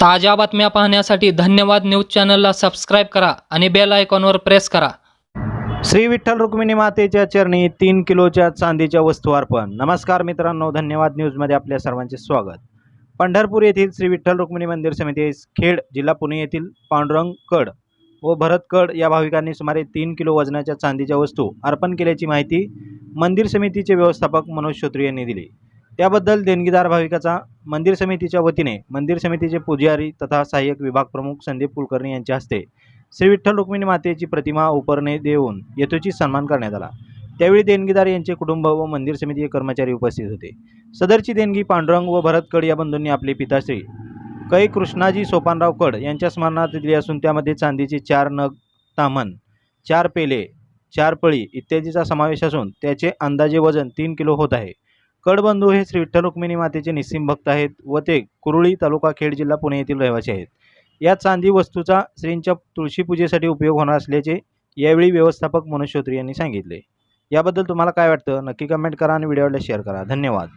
ताज्या बातम्या पाहण्यासाठी धन्यवाद न्यूज चॅनलला सबस्क्राईब करा आणि बेल आयकॉनवर प्रेस करा. श्री विठ्ठल रुक्मिणी मातेच्या चरणी तीन किलोच्या चांदीच्या वस्तू अर्पण. नमस्कार मित्रांनो धन्यवाद न्यूजमध्ये आपल्या सर्वांचे स्वागत. पंढरपूर येथील श्री विठ्ठल रुक्मिणी मंदिर समिती खेड जिल्हा पुणे येथील पांडुरंग कड व भरत कड या भाविकांनी सुमारे तीन किलो वजनाच्या चांदीच्या वस्तू अर्पण केल्याची माहिती मंदिर समितीचे व्यवस्थापक मनोज श्रोत्री यांनी दिली. त्याबद्दल देणगीदार भाविकाचा मंदिर समितीच्या वतीने मंदिर समितीचे पुजारी तथा सहाय्यक विभाग प्रमुख संदीप कुलकर्णी यांच्या हस्ते श्री विठ्ठल रुक्मिणी मातेची प्रतिमा उपरणे देऊन यथोचित सन्मान करण्यात आला. त्यावेळी देणगीदार यांचे कुटुंब व मंदिर समितीचे कर्मचारी उपस्थित होते. सदरची देणगी पांडुरंग व भरत कड या बंधूंनी आपले पिताश्री कै कृष्णाजी सोपानराव कड यांच्या स्मरणार्थ दिली असून त्यामध्ये चांदीचे चार नग तामन चार पेले चार पळी इत्यादीचा समावेश असून त्याचे अंदाजे वजन तीन किलो होत आहे. कडबंधू हे श्री विठ्ठल रुक्मिणी मातेचे निस्सिम भक्त आहेत व ते कुरुळी तालुका खेड जिल्हा पुणे येथील रहिवासी आहेत. या चांदी वस्तूचा श्रींच्या तुळशी पूजेसाठी उपयोग होणार असल्याचे यावेळी व्यवस्थापक मनोज श्रोत्री यांनी सांगितले. याबद्दल तुम्हाला काय वाटतं? नक्की कमेंट करा आणि व्हिडिओला शेअर करा. धन्यवाद.